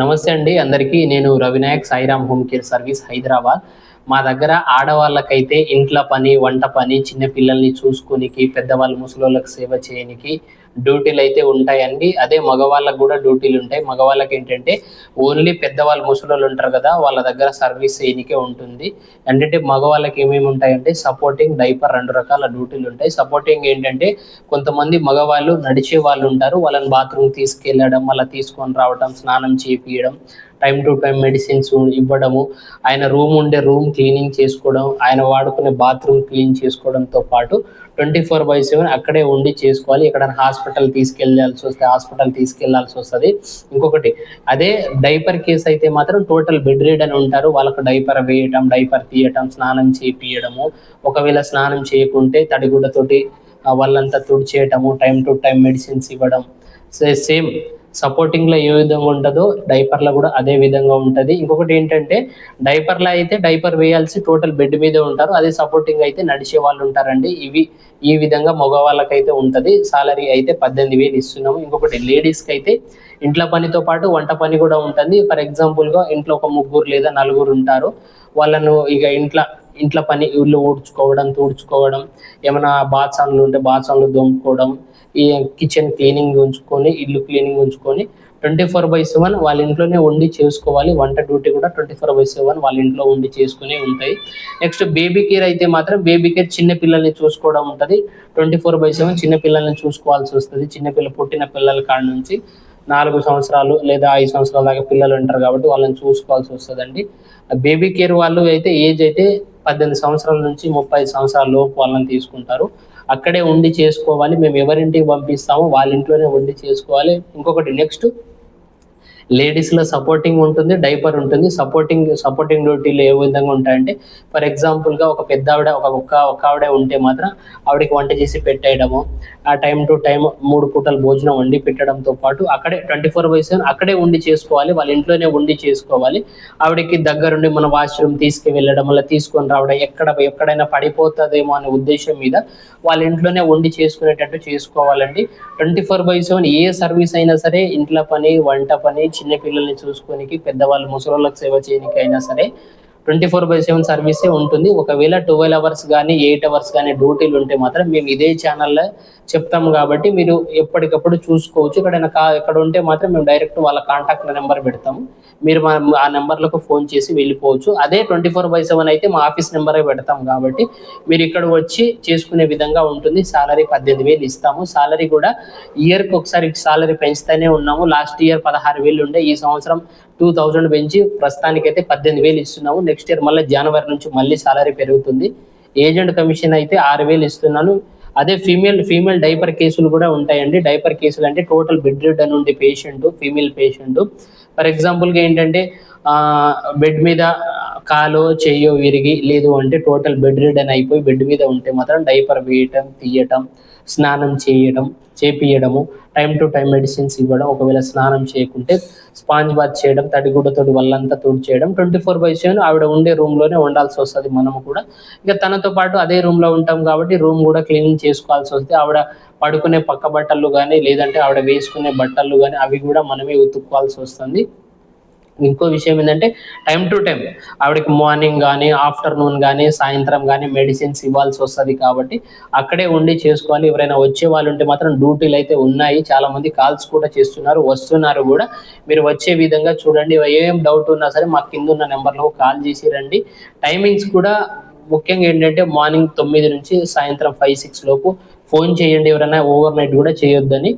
నమస్తే అండి. అందరికీ నేను Ravinayak Sairam home care service Hyderabad. మా దగ్గర ఆడవాళ్ళకైతే ఇంట్లో పని వంట పని చిన్న పిల్లల్ని చూసుకునికి పెద్దవాళ్ళ ముసలోళ్ళకి సేవ చేయనికి డ్యూటీలు అయితే ఉంటాయండి. అదే మగవాళ్ళకి కూడా డ్యూటీలు ఉంటాయి. మగవాళ్ళకి ఏంటంటే ఓన్లీ పెద్దవాళ్ళు ముసలోళ్ళు ఉంటారు కదా వాళ్ళ దగ్గర సర్వీస్ చేయనికే ఉంటుంది. అంటే మగవాళ్ళకి ఏమేమి ఉంటాయంటే సపోర్టింగ్ డైపర్ రెండు రకాల డ్యూటీలు ఉంటాయి. సపోర్టింగ్ ఏంటంటే కొంతమంది మగవాళ్ళు నడిచే వాళ్ళు ఉంటారు. వాళ్ళని బాత్రూమ్ తీసుకెళ్ళడం అలా తీసుకొని రావడం స్నానం చేపియడం టైం టు టైం మెడిసిన్స్ ఇవ్వడము ఆయన రూమ్ ఉండే రూమ్ క్లీనింగ్ చేసుకోవడం ఆయన వాడుకునే బాత్రూమ్ క్లీన్ చేసుకోవడంతో పాటు ట్వంటీ ఫోర్ బై సెవెన్ అక్కడే ఉండి చేసుకోవాలి. ఎక్కడైనా హాస్పిటల్ తీసుకెళ్ళాల్సి వస్తే హాస్పిటల్ తీసుకెళ్ళాల్సి వస్తుంది. ఇంకొకటి అదే డైపర్ కేసు అయితే మాత్రం టోటల్ బెడ్ రీడ్ అని ఉంటారు. వాళ్ళకు డైపర్ వేయటం డైపర్ తీయటం స్నానం చేపియడము. ఒకవేళ స్నానం చేయకుంటే తడిగుడ్డతోటి వాళ్ళంతా తుడిచేయటము టైం టు టైం మెడిసిన్స్ ఇవ్వడం. సేమ్ సపోర్టింగ్లో ఏ విధంగా ఉంటుందో డైపర్లో కూడా అదే విధంగా ఉంటుంది. ఇంకొకటి ఏంటంటే డైపర్లో అయితే డైపర్ వేయాల్సి టోటల్ బెడ్ మీదే ఉంటారు. అదే సపోర్టింగ్ అయితే నడిచే వాళ్ళు ఉంటారండి. ఇవి ఈ విధంగా మగవాళ్ళకైతే ఉంటుంది. సాలరీ అయితే పద్దెనిమిది వేలు ఇస్తున్నాము. ఇంకొకటి లేడీస్కి అయితే ఇంట్లో పనితో పాటు వంట పని కూడా ఉంటుంది. ఫర్ ఎగ్జాంపుల్గా ఇంట్లో ఒక ముగ్గురు లేదా నలుగురు ఉంటారు. వాళ్ళను ఇక ఇంట్లో ఇంట్లో పని ఇల్లు ఊడ్చుకోవడం తూడ్చుకోవడం ఏమైనా బాత్సాన్లు ఉంటే బాత్సాన్లు దొమ్ముకోవడం ఈ కిచెన్ క్లీనింగ్ ఉంచుకొని ఇల్లు క్లీనింగ్ ఉంచుకొని ట్వంటీ ఫోర్ బై సెవెన్ వాళ్ళ ఇంట్లోనే ఉండి చేసుకోవాలి. వంట డ్యూటీ కూడా ట్వంటీ ఫోర్ బై సెవెన్ వాళ్ళ ఇంట్లో ఉండి చేసుకునే ఉంటాయి. నెక్స్ట్ బేబీ కేర్ అయితే మాత్రం బేబీ కేర్ చిన్న పిల్లల్ని చూసుకోవడం ఉంటుంది. ట్వంటీ ఫోర్ బై సెవెన్ చిన్న పిల్లల్ని చూసుకోవాల్సి వస్తుంది. చిన్నపిల్ల పుట్టిన పిల్లల కాడ నుంచి నాలుగు సంవత్సరాలు లేదా ఐదు సంవత్సరాల దాకా పిల్లలు ఉంటారు కాబట్టి వాళ్ళని చూసుకోవాల్సి వస్తుందండి. బేబీ కేర్ వాళ్ళు అయితే ఏజ్ అయితే పద్దెనిమిది సంవత్సరాల నుంచి ముప్పై సంవత్సరాల లోపు వాళ్ళని తీసుకుంటారు. అక్కడే ఉండి చేసుకోవాలి. మేము ఎవరింటికి పంపిస్తామో వాళ్ళ ఇంట్లోనే ఉండి చేసుకోవాలి. ఇంకొకటి నెక్స్ట్ లేడీస్లో సపోర్టింగ్ ఉంటుంది డైపర్ ఉంటుంది. సపోర్టింగ్ సపోర్టింగ్ డ్యూటీలు ఏ విధంగా ఉంటాయంటే ఫర్ ఎగ్జాంపుల్గా ఒక పెద్ద ఆవిడ ఒక ఒక్క ఒక్క ఆవిడ ఉంటే మాత్రం ఆవిడకి వంట చేసి పెట్టేయడము ఆ టైం టు టైం మూడు పూటలు భోజనం వండి పెట్టడంతో పాటు అక్కడే ట్వంటీ ఫోర్ బై సెవెన్ అక్కడే ఉండి చేసుకోవాలి వాళ్ళ ఇంట్లోనే ఉండి చేసుకోవాలి. ఆవిడకి దగ్గరుండి మన వాష్రూమ్ తీసుకువెళ్ళడం అలా తీసుకొని రావడం ఎక్కడ ఎక్కడైనా పడిపోతుందేమో అనే ఉద్దేశం మీద వాళ్ళ ఇంట్లోనే వండి చేసుకునేటట్టు చేసుకోవాలండి. ట్వంటీ ఫోర్ బై సెవెన్ ఏ సర్వీస్ అయినా సరే ఇంట్లో పని వంట పని చిన్న పిల్లల్ని చూసుకోనికి పెద్దవాళ్ళు ముసలోళ్ళకి సేవ చేయడానికి అయినా సరే ట్వంటీ ఫోర్ బై సెవెన్ సర్వీసే ఉంటుంది. ఒకవేళ ట్వెల్వ్ అవర్స్ కానీ ఎయిట్ అవర్స్ కానీ డ్యూటీలు ఉంటే మాత్రం మేము ఇదే ఛానల్లో చెప్తాము కాబట్టి మీరు ఎప్పటికప్పుడు చూసుకోవచ్చు. ఎక్కడైనా కా ఎక్కడ ఉంటే మాత్రం మేము డైరెక్ట్ వాళ్ళ కాంటాక్ట్ నెంబర్ పెడతాము. మీరు మా ఆ నెంబర్లకు ఫోన్ చేసి వెళ్ళిపోవచ్చు. అదే ట్వంటీ ఫోర్ బై సెవెన్ అయితే మా ఆఫీస్ నెంబరే పెడతాం కాబట్టి మీరు ఇక్కడ వచ్చి చేసుకునే విధంగా ఉంటుంది. సాలరీ పద్దెనిమిది వేలు ఇస్తాము. సాలరీ కూడా ఇయర్కి ఒకసారి సాలరీ పెంచుతూనే ఉన్నాము. లాస్ట్ ఇయర్ పదహారు వేలు ఉండే. ఈ సంవత్సరం టూ థౌజండ్ పెంచి ప్రస్తుతానికి అయితే పద్దెనిమిది వేలు ఇస్తున్నాము. నెక్స్ట్ ఇయర్ మళ్ళీ జనవరి నుంచి మళ్ళీ సాలరీ పెరుగుతుంది. ఏజెంట్ కమిషన్ అయితే ఆరు వేలు ఇస్తున్నాను. అదే ఫీమేల్ ఫీమేల్ డైపర్ కేసులు కూడా ఉంటాయండి. డైపర్ కేసులు అంటే టోటల్ బెడ్ రిడ్ అని ఉండే పేషెంట్ ఫీమేల్ పేషెంట్ ఫర్ ఎగ్జాంపుల్గా ఏంటంటే బెడ్ మీద కాలో చెయ్యో విరిగి లేదు అంటే టోటల్ బెడ్ రిడన్ అని అయిపోయి బెడ్ మీద ఉంటే మాత్రం డైపర్ వేయటం తీయటం స్నానం చేయడం చేపియడము టైం టు టైం మెడిసిన్స్ ఇవ్వడం ఒకవేళ స్నానం చేయకుంటే స్పాంజ్ బాత్ చేయడం తడిగుడ్డతోటి వల్లంతా తుడిచేయడం ట్వంటీ ఫోర్ బై సెవెన్ ఆవిడ ఉండే రూమ్లోనే ఉండాల్సి వస్తుంది మనము కూడా. ఇక తనతో పాటు అదే రూమ్లో ఉంటాం కాబట్టి రూమ్ కూడా క్లీనింగ్ చేసుకోవాల్సి వస్తుంది. ఆవిడ పడుకునే పక్క బట్టలు కానీ లేదంటే ఆవిడ వేసుకునే బట్టలు కానీ అవి కూడా మనమే ఉతుక్కోవాల్సి వస్తుంది. ఇంకో విషయం ఏంటంటే టైం టు టైం ఆవిడకి మార్నింగ్ కానీ ఆఫ్టర్నూన్ కానీ సాయంత్రం కానీ మెడిసిన్స్ ఇవ్వాల్సి వస్తుంది కాబట్టి అక్కడే ఉండి చేసుకోవాలి. ఎవరైనా వచ్చే వాళ్ళు ఉంటే మాత్రం డ్యూటీలు అయితే ఉన్నాయి. చాలా మంది కాల్స్ కూడా చేస్తున్నారు వస్తున్నారు కూడా. మీరు వచ్చే విధంగా చూడండి. ఏం డౌట్ ఉన్నా సరే మా కింద ఉన్న నెంబర్లో కాల్ చేసి రండి. టైమింగ్స్ కూడా ముఖ్యంగా ఏంటంటే మార్నింగ్ తొమ్మిది నుంచి సాయంత్రం ఫైవ్ సిక్స్ లోపు ఫోన్ చేయండి. ఎవరైనా ఓవర్ నైట్ కూడా చేయొద్దని.